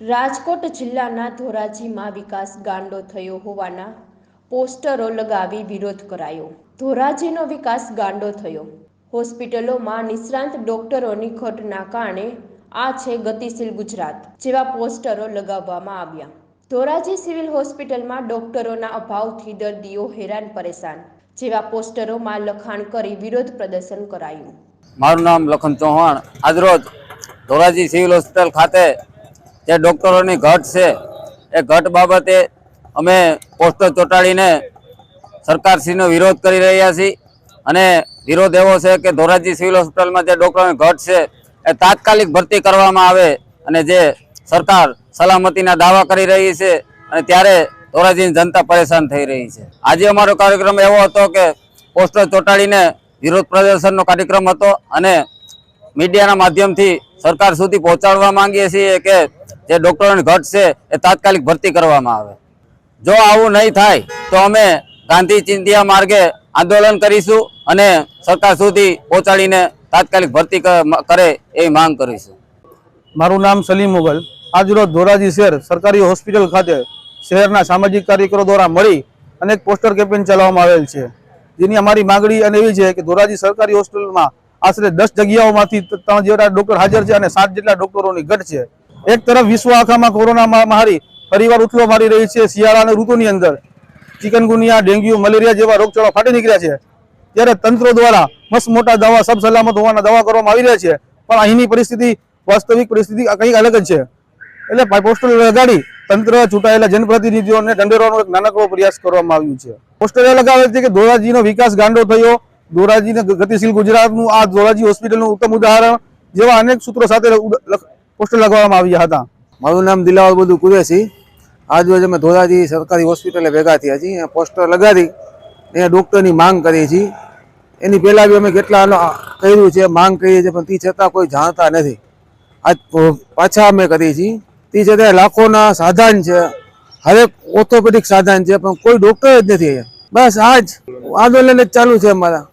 રાજકોટ જિલ્લાના ધોરાજીમાં વિકાસ ગાંડો થયો હોવાના પોસ્ટરો લગાવી વિરોધ કરાયો. ધોરાજીનો વિકાસ ગાંડો થયો. હોસ્પિટલોમાં નિષ્ણાંત ડોક્ટરોની ઘટના કારણે આ છે ગતિશીલ ગુજરાત જેવા પોસ્ટરો લગાવવામાં આવ્યા. ધોરાજી સિવિલ હોસ્પિટલમાં ડોક્ટરોના અભાવથી દર્દીઓ હેરાન પરેશાન જેવા પોસ્ટરોમાં લખાણ કરી વિરોધ પ્રદર્શન કરાયું. મારું નામ લખન ચૌહાણ. આજરોજ ધોરાજી સિવિલ હોસ્પિટલ ખાતે જે ડૉક્ટરોની ઘટ છે, એ ઘટ બાબતે અમે પોસ્ટર ચોંટાડીને સરકારશ્રીનો વિરોધ કરી રહ્યા છીએ અને વિરોધ એવો છે કે ધોરાજી સિવિલ હોસ્પિટલમાં જે ડૉક્ટરોની ઘટ છે, એ તાત્કાલિક ભરતી કરવામાં આવે અને જે સરકાર સલામતીના દાવા કરી રહી છે અને ત્યારે ધોરાજીની જનતા પરેશાન થઈ રહી છે. આજે અમારો કાર્યક્રમ એવો હતો કે પોસ્ટર ચોંટાડીને વિરોધ પ્રદર્શનનો કાર્યક્રમ હતો અને મીડિયાના માધ્યમથી સરકાર સુધી પહોંચાડવા માંગીએ છીએ કે જે ડૉક્ટરોની ઘટ છે એ તાત્કાલિક ભરતી કરવામાં આવે. જો આવું નહીં થાય, તો અમે ગાંધી ચિંતિયા માર્ગે આંદોલન કરીશું અને સરકાર સુધી પહોંચાડીને તાત્કાલિક ભરતી કરે એવી માંગ કરીશું. મારું નામ સલીમ મુગલ. આજરોજ ધોરાજી શહેર સરકારી હોસ્પિટલ ખાતે શહેરના સામાજિક કાર્યકરો દ્વારા મળી અને એક પોસ્ટર કેમ્પેન ચલાવવામાં આવેલ છે. જેની અમારી માગણી અને એવી છે કે ધોરાજી સરકારી હોસ્પિટલમાં આશરે દસ જગ્યાઓમાંથી ત્રણ જેટલા ડોક્ટર હાજર છે અને સાત જેટલા ડોક્ટરોની ઘટ છે. એક તરફ વિશ્વ આખામાં કોરોના મહામારી, ફરીવાર ઉથલો મારી રહી છે શિયાળાની ઋતુની અંદર. ચિકનગુનિયા, ડેન્ગ્યુ, મલેરિયા જેવા રોગચાળો ફાટી નીકળ્યા છે. ત્યારે તંત્ર દ્વારા મસ્ત મોટા દવા સબ સલામત હોવાના દવા કરવામાં આવી રહ્યા છે. પણ અહીંની પરિસ્થિતિ વાસ્તવિક પરિસ્થિતિ કંઈક અલગ જ છે. એટલે પોસ્ટર લગાડી તંત્ર ચૂંટાયેલા જનપ્રતિનિધિઓને દંડેરવાનો એક નાનકડો પ્રયાસ કરવામાં આવ્યું છે. પોસ્ટર લગાવે છે કે ધોરાજીનો વિકાસ ગાંડો થયો. ધોરાજીને ગતિશીલ ગુજરાતનું આ ધોરાજી હોસ્પિટલનું ઉત્તમ ઉદાહરણ જેવા અનેક સૂત્રો સાથે પોસ્ટર લગાવવામાં આવ્યા હતા. મારું નામ દિલાવર બધું કુરેશી. આજ રોજ અમે ધોરાજી સરકારી હોસ્પિટલે ભેગા થયા છીએ. અહીંયા પોસ્ટર લગાડી અહીંયા ડૉક્ટરની માંગ કરી છીએ એની પહેલાં બી અમે કેટલા કર્યું છે, માંગ કરીએ છીએ, પણ તે છતાં કોઈ જાણતા નથી. આજ પાછા અમે કરીએ છીએ. તે છતાં લાખોના સાધન છે. હરેક ઓર્થોપેડિક સાધન છે, પણ કોઈ ડૉક્ટર જ નથી અહીંયા. બસ જ આંદોલન જ ચાલુ છે અમારા.